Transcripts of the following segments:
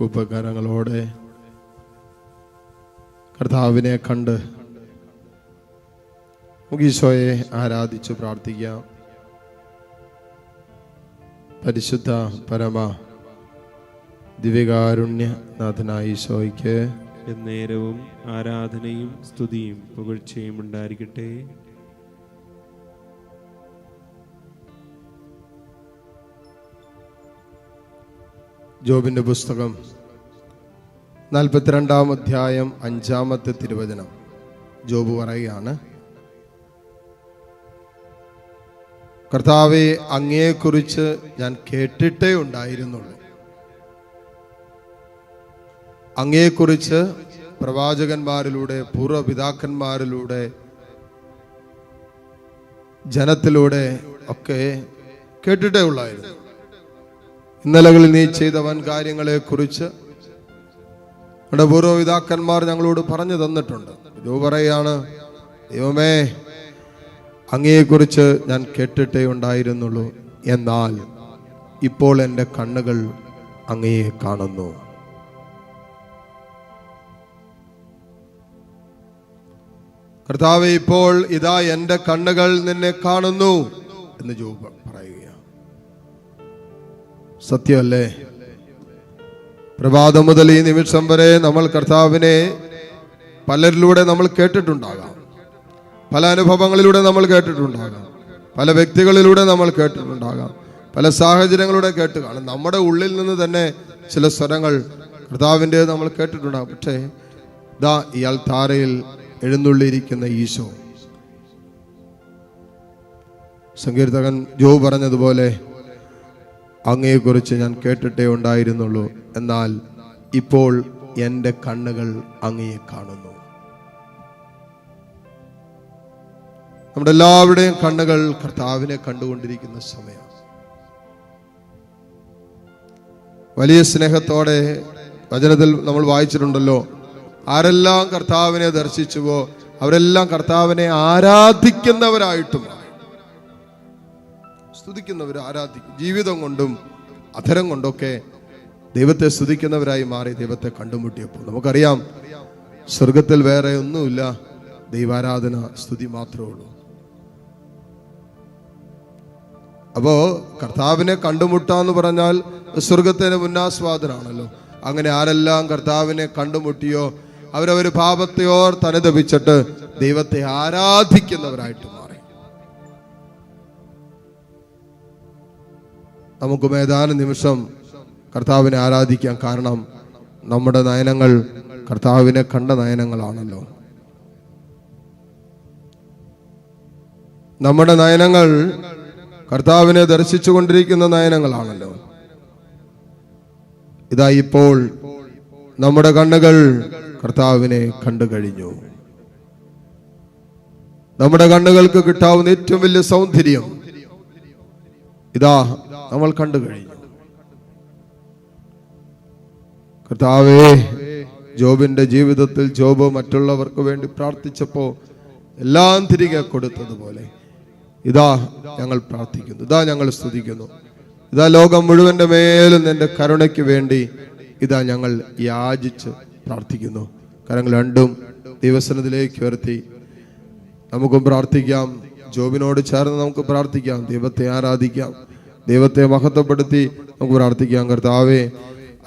കുപ്പക്കാരങ്ങളോടെ കർത്താവിനെ കണ്ട് മുഗീശോയെ ആരാധിച്ചു പ്രാർത്ഥിക്കാം. പരിശുദ്ധ പരമ ദിവ്യകാരുണ്യ നാഥനായിശോയ്ക്ക് എന്നേരവും ആരാധനയും സ്തുതിയും പുകഴ്ചയും ഉണ്ടായിരിക്കട്ടെ. ജോബിന്റെ പുസ്തകം. നാൽപ്പത്തിരണ്ടാം അധ്യായം അഞ്ചാമത്തെ തിരുവചനം. ജോബ് പറയുകയാണ് കർത്താവെ അങ്ങയെക്കുറിച്ച് ഞാൻ കേട്ടിട്ടേ ഉണ്ടായിരുന്നുള്ളൂ. അങ്ങയെക്കുറിച്ച് പ്രവാചകന്മാരിലൂടെ പൂർവപിതാക്കന്മാരിലൂടെ ജനത്തിലൂടെ ഒക്കെ കേട്ടിട്ടേ ഉള്ളായിരുന്നു. ഇന്നലകളിൽ നീ ചെയ്ത വൻ കാര്യങ്ങളെ കുറിച്ച് നമ്മുടെ പൂർവപിതാക്കന്മാർ ഞങ്ങളോട് പറഞ്ഞു തന്നിട്ടുണ്ട്. ഇത് പറയാണ് ദൈവമേ അങ്ങയെക്കുറിച്ച് ഞാൻ കേട്ടിട്ടേ ഉണ്ടായിരുന്നുള്ളൂ. എന്നാൽ ഇപ്പോൾ എന്റെ കണ്ണുകൾ അങ്ങയെ കാണുന്നു. കർത്താവ് ഇപ്പോൾ ഇതാ എന്റെ കണ്ണുകൾ നിന്നെ കാണുന്നു എന്ന് പറയുകയാണ് സത്യമല്ലേ? പ്രഭാതം മുതൽ ഈ നിമിഷം വരെ നമ്മൾ കർത്താവിനെ പലരിലൂടെ നമ്മൾ കേട്ടിട്ടുണ്ടാകാം. പല അനുഭവങ്ങളിലൂടെ നമ്മൾ കേട്ടിട്ടുണ്ടാകാം. പല വ്യക്തികളിലൂടെ നമ്മൾ കേട്ടിട്ടുണ്ടാകാം. പല സാഹചര്യങ്ങളിലൂടെ കേട്ട് കാണും. നമ്മുടെ ഉള്ളിൽ നിന്ന് തന്നെ ചില സ്വരങ്ങൾ കർത്താവിന്റെ നമ്മൾ കേട്ടിട്ടുണ്ടാകും. പക്ഷേ ദാ ഇയാൾ താരയിൽ എഴുന്നള്ളിയിരിക്കുന്ന ഈശോ. സങ്കീർത്തകൻ ജോ പറഞ്ഞതുപോലെ അങ്ങയെക്കുറിച്ച് ഞാൻ കേട്ടിട്ടേ ഉണ്ടായിരുന്നുള്ളൂ എന്നാൽ ഇപ്പോൾ എന്റെ കണ്ണുകൾ അങ്ങയെ കാണുന്നു നമ്മുടെ എല്ലാവരുടെയും കണ്ണുകൾ കർത്താവിനെ കണ്ടുകൊണ്ടിരിക്കുന്ന സമയം വലിയ സ്നേഹത്തോടെ വചനത്തിൽ നമ്മൾ വായിച്ചിട്ടുണ്ടല്ലോ ആരെല്ലാം കർത്താവിനെ ദർശിച്ചുവോ അവരെല്ലാം കർത്താവിനെ ആരാധിക്കുന്നവരായിട്ടും. സ്തുതിക്കുന്നവർ ആരാധിക്കും? ജീവിതം കൊണ്ടും അധരം കൊണ്ടൊക്കെ ദൈവത്തെ സ്തുതിക്കുന്നവരായി മാറി ദൈവത്തെ കണ്ടുമുട്ടിയപ്പോൾ. നമുക്കറിയാം സ്വർഗത്തിൽ വേറെ ഒന്നുമില്ല. ദൈവാരാധന സ്തുതി മാത്രമേ ഉള്ളൂ. അപ്പോ കർത്താവിനെ കണ്ടുമുട്ടാന്ന് പറഞ്ഞാൽ സ്വർഗത്തിന് മുന്നാസ്വാദനാണല്ലോ. അങ്ങനെ ആരെല്ലാം കർത്താവിനെ കണ്ടുമുട്ടിയോ അവരവർ പാപത്തെയോർ തനതപിച്ചിട്ട് ദൈവത്തെ ആരാധിക്കുന്നവരായിട്ട് നമുക്ക് ഏതാനും നിമിഷം കർത്താവിനെ ആരാധിക്കാം കാരണം നമ്മുടെ നയനങ്ങൾ കർത്താവിനെ കണ്ട നയനങ്ങളാണല്ലോ. നമ്മുടെ നയനങ്ങൾ കർത്താവിനെ ദർശിച്ചു കൊണ്ടിരിക്കുന്ന നയനങ്ങളാണല്ലോ. ഇതാ ഇപ്പോൾ നമ്മുടെ കണ്ണുകൾ കർത്താവിനെ കണ്ടു കഴിഞ്ഞു. നമ്മുടെ കണ്ണുകൾക്ക് കിട്ടാവുന്ന ഏറ്റവും വലിയ സൗന്ദര്യം ഇതാ നമ്മൾ കണ്ടു കഴിഞ്ഞു. കർത്താവേ ജോബിന്റെ ജീവിതത്തിൽ ജോബ് മറ്റുള്ളവർക്ക് വേണ്ടി പ്രാർത്ഥിച്ചപ്പോ എല്ലാം തിരികെ കൊടുത്തതുപോലെ ഇതാ ഞങ്ങൾ പ്രാർത്ഥിക്കുന്നു ഇതാ ഞങ്ങൾ സ്തുതിക്കുന്നു. ഇതാ ലോകം മുഴുവന്റെ മേലും നിന്റെ കരുണയ്ക്ക് വേണ്ടി ഇതാ ഞങ്ങൾ യാചിച്ച് പ്രാർത്ഥിക്കുന്നു. കരങ്ങൾ രണ്ടും ദൈവസനത്തിലേക്ക് ഉയർത്തി. നമുക്കും പ്രാർത്ഥിക്കാം ജോബിനോട് ചേർന്ന് നമുക്ക് പ്രാർത്ഥിക്കാം ദൈവത്തെ ആരാധിക്കാം. ദൈവത്തെ മഹത്വപ്പെടുത്തി നമുക്ക് പ്രാർത്ഥിക്കാം. കർത്താവേ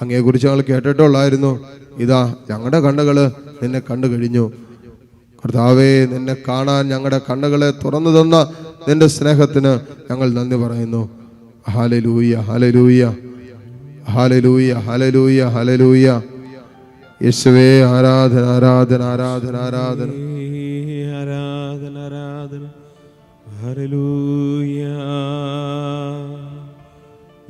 അങ്ങയെക്കുറിച്ച് ഞങ്ങൾ കേട്ടിട്ടുള്ളായിരുന്നു. ഇതാ ഞങ്ങളുടെ കണ്ണുകൾ നിന്നെ കണ്ടു കഴിഞ്ഞു. കർത്താവേ നിന്നെ കാണാൻ ഞങ്ങളുടെ കണ്ണുകളെ തുറന്നു തന്ന നിന്റെ സ്നേഹത്തിന് ഞങ്ങൾ നന്ദി പറയുന്നു. ഹാലലൂയ ഹാലലൂയ ഹാലലൂയ ഹാലലൂയ ഹാലലൂയ യേശുവേ ആരാധന ആരാധന ആരാധന ആരാധന. ആരാധന ആരാധന. ഹല്ലേലൂയ.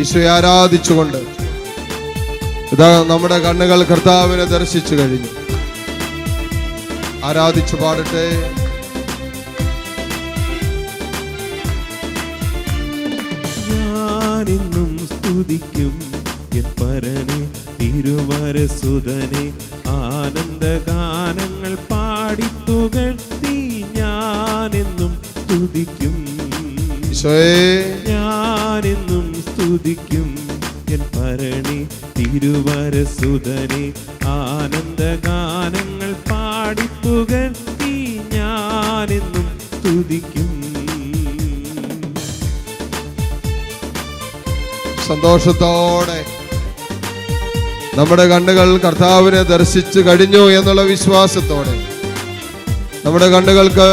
ഈശോയെ ആരാധിച്ചുകൊണ്ട് ഇതാ നമ്മുടെ കണ്ണുകൾ കർത്താവിനെ ദർശിച്ചു കഴിഞ്ഞു. ആരാധിച്ചു പാടട്ടെ. ഞാനിന്നും സ്തുതിക്കും എൻ പരനെ തിരുവരസുതനെ ആനന്ദഗാനങ്ങൾ പാടിത്തുകഴ്ത്തി ഞാനെന്നും സ്തുതിക്കും. ഞാൻ സ്തുതിക്കും എൻ പരണി തിരുവരസുതനെ ആനന്ദഗാനങ്ങൾ പാടിത്തുകഴ്ത്തി ഞാനെന്നും സ്തുതിക്കും. സന്തോഷത്തോടെ നമ്മുടെ കണ്ണുകൾ കർത്താവിനെ ദർശിച്ചു കഴിഞ്ഞു എന്നുള്ള വിശ്വാസത്തോടെ. നമ്മുടെ കണ്ണുകൾക്ക്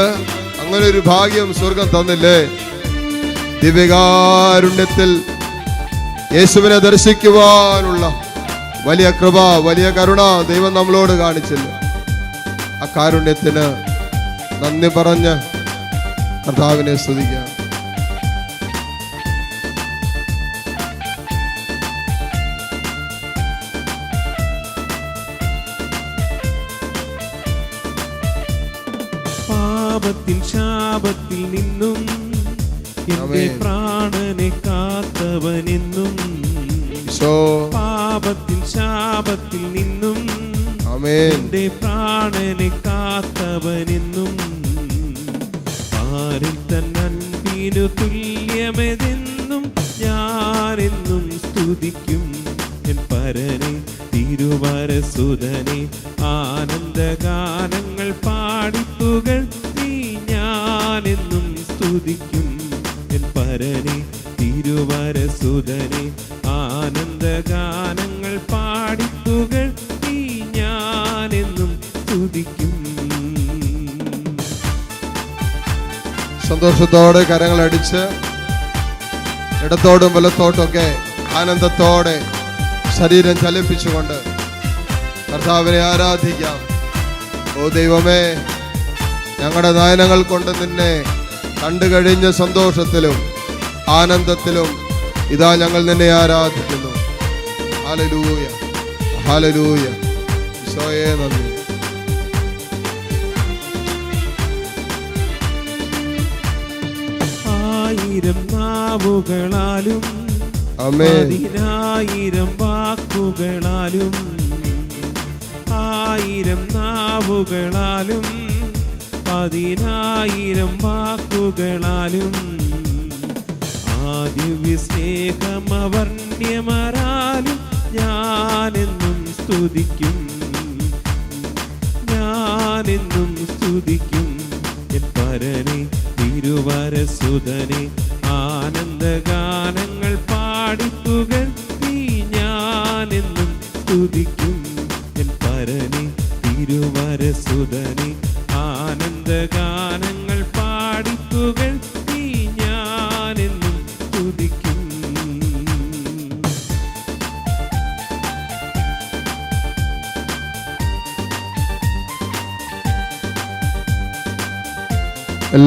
അങ്ങനെ ഒരു ഭാഗ്യം സ്വർഗം തന്നില്ലേ? ദിവ്യകാരുണ്യത്തിൽ യേശുവിനെ ദർശിക്കുവാനുള്ള വലിയ കൃപ വലിയ കരുണ ദൈവം നമ്മളോട് കാണിച്ചില്ല ആ കാരുണ്യത്തിന് നന്ദി പറഞ്ഞ് കർത്താവിനെ സ്തുതിക്കാം പാപത്തിൽ ശാപത്തിൽ നിന്നും എന്റെ. പ്രാണനെ കാത്തവനെന്നും പാപത്തിൽ ശാപത്തിൽ നിന്നും എന്റെ പ്രാണനെ കാത്തവനെന്നും ആരിൽ തന്നൻപിനു തുല്യമെതെന്നും ഞാനെന്നും സ്തുതിക്കും. എൻ പരനെ തിരുവരസുതനെ ആനന്ദഗാനങ്ങൾ പാടിപ്പുകഴ്ത്തി ഞാനെന്നും സ്തുതിക്കും. എൻ പരനെ തിരുവരസുതനെ ആനന്ദഗാനങ്ങൾ പാടിപ്പുകഴ്ത്തി ഞാനെന്നും തുതിക്കും സന്തോഷത്തോടെ കരങ്ങൾ അടിച്ച് ഇടത്തോടും വലത്തോട്ടൊക്കെ ആനന്ദത്തോടെ ശരീരം ചലിപ്പിച്ചുകൊണ്ട് കർത്താവിനെ ആരാധിക്കാം. ഓ ദൈവമേ ഞങ്ങളുടെ നയനങ്ങൾ കൊണ്ട് നിന്നെ കണ്ടു കഴിഞ്ഞ സന്തോഷത്തിലും ആനന്ദത്തിലും ഇതാ ഞങ്ങൾ നിന്നെ ആരാധിക്കുന്നു. ഹാലലൂയ ഹാലലൂയ ഈശോയെ നന്ദി. ആയിരം നാവുകളാലും പതിനായിരം വാക്കുകളാലും ആയിരം നാവുകളാലും പതിനായിരം വാക്കുകളാലും ആദ്യ സ്നേഹമവർണ്യമരാലും ഞാനെന്നും സ്തുതിക്കും. ഞാനെന്നും സ്തുതിക്കും. പരനെ തിരുവരസുതനെ ആനന്ദഗാനങ്ങൾ പാടിപ്പുകഴ്ത്തി ഞാനെന്നും സ്തുതിക്കും. എൻ പരനെ തിരുവരസുതനെ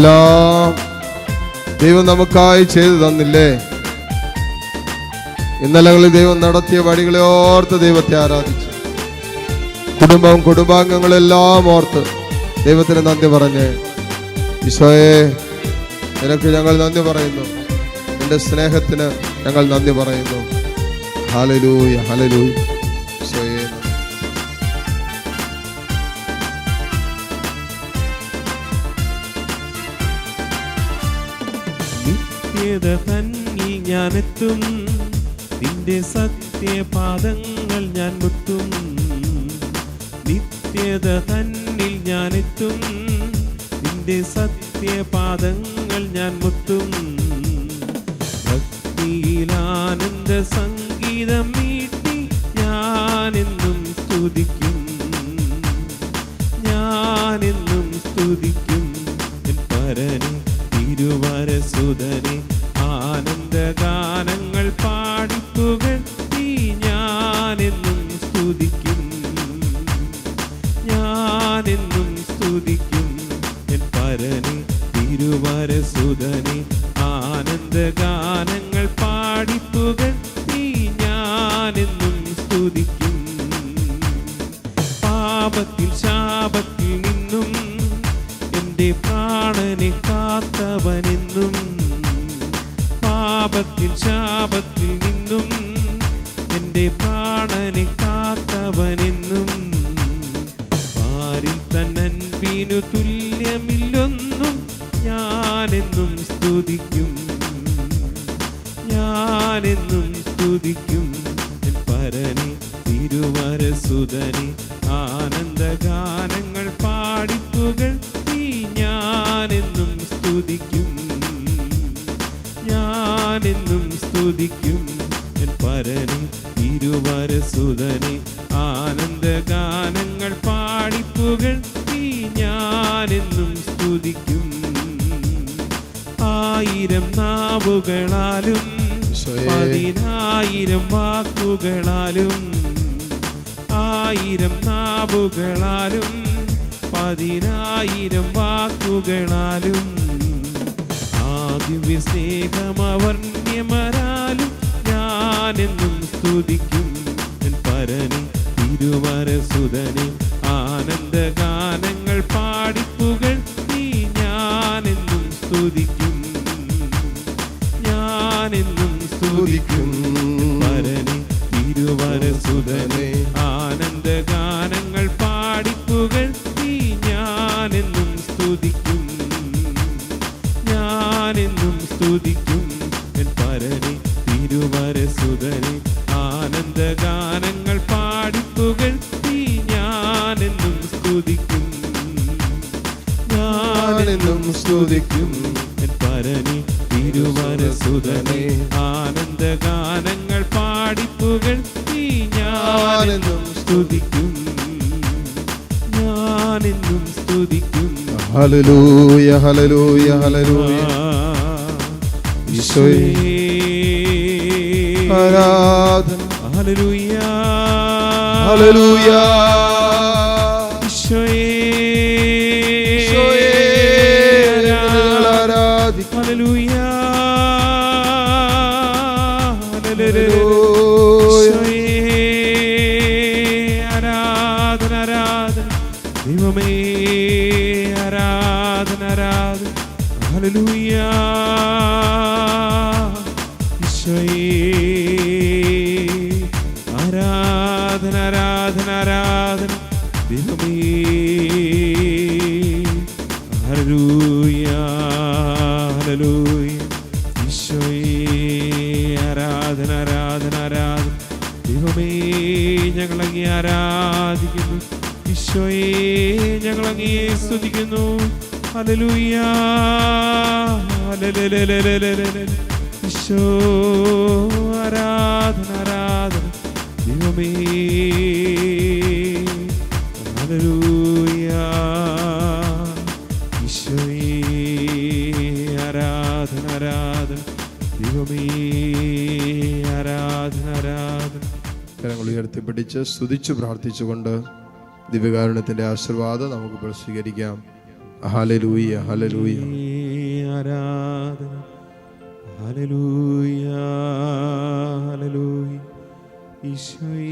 എല്ലാം ദൈവം നമുക്കായി ചെയ്തു തന്നില്ലേ? ഇന്നലകളിൽ ദൈവം നടത്തിയ വഴികളെ ഓർത്ത് ദൈവത്തെ ആരാധിച്ചു. കുടുംബം കുടുംബാംഗങ്ങളെല്ലാം ഓർത്ത് ദൈവത്തിന് നന്ദി പറഞ്ഞ് ഈശോയെ നിനക്ക് ഞങ്ങൾ നന്ദി പറയുന്നു. എന്റെ സ്നേഹത്തിന് ഞങ്ങൾ നന്ദി പറയുന്നു. ഹലലൂയ ഹലലൂയ നിത്യത തന്നി ഞാനെത്തും. നിന്റെ സത്യപാദങ്ങൾ ഞാൻ മുട്ടും നിത്യത തന്നിൽ ഞാനെത്തും. നിന്റെ സത്യപാദങ്ങൾ ഞാൻ മുത്തും. ഭക്തിയിലാനന്ദ സംഗീതം മീട്ടി ഞാനെന്നും സ്തുതിക്കും. ഞാനെന്നും സ്തുതിക്കും. പരനെ തിരുവരസുതനെ പാപത്തിൽ ശാപത്തിൽ നിന്നും എന്റെ പ്രാണനെ കാത്തവനെന്നും പാരിൽ തന്നൻപിനു തുല്യമില്ലൊന്നും ഞാനെന്നും സ്തുതിക്കും. ഞാനെന്നും സ്തുതിക്കും. പരനെ തിരുവരസുതനെ ആനന്ദഗാനങ്ങൾ പാടിപ്പുകൾ നീ ഞാനെന്നും സ്തുതിക്കും. സ്തുതിക്കും എൻ പരനെ ആനന്ദ ഗാനങ്ങൾ പാടിപ്പുകൾ നീ ഞാനെന്നും സ്തുതിക്കും. ആയിരം നാവുകളാലും പതിനായിരം വാക്കുകളാലും ആയിരം നാവുകളാലും പതിനായിരം വാക്കുകളാലും. ആദിവ്യ സ്നേഹമവർണ്യമരാലും ഞാനെന്നും സ്തുതിക്കും. എൻ പരനെ തിരുവരസുതനെ ഞാനെന്നും ഞാനെന്നും തിരുവരസുതനെ ആനന്ദഗാനങ്ങൾ പാടിപ്പുകൾ നീ ഞാനെന്നും സ്തുതിക്കും. ഞാനെന്നും സ്തുതിക്കും. ഹലലൂയ ഹലലൂയ ഹലലൂയ ഈശോയേ. ആരാധന. ഹല്ലേലൂയ. ഈശോയേ. ഈശോയേ, ആരാധന ആരാധന ദൈവമേ ആരാധന ആരാധന ഹല്ലേലൂയ ഈശോയേ ആരാധന ആരാധന ആരാധന ദൈവമേ ഹല്ലേലൂയ അങ്ങേ ആരാധിക്കുന്നു. ഈശോയെ ഞങ്ങൾ അങ്ങേ സ്തുതിക്കുന്നു ഹല്ലേലൂയ. ഈശോ ആരാധന ആരാധന. ദൈവമേ. ഹല്ലേലൂയ. കരങ്ങൾ ഉയർത്തിപ്പിടിച്ച് സ്തുതിച്ച് പ്രാർത്ഥിച്ചുകൊണ്ട് ദിവ്യകാരുണ്യത്തിന്റെ ആശീർവാദം നമുക്കിപ്പോൾ സ്വീകരിക്കാം. ഹലലൂയ ഹലലൂയ ആരാധന. ഹലലൂയ ഹല്ലേലൂയ. ഈശോയേ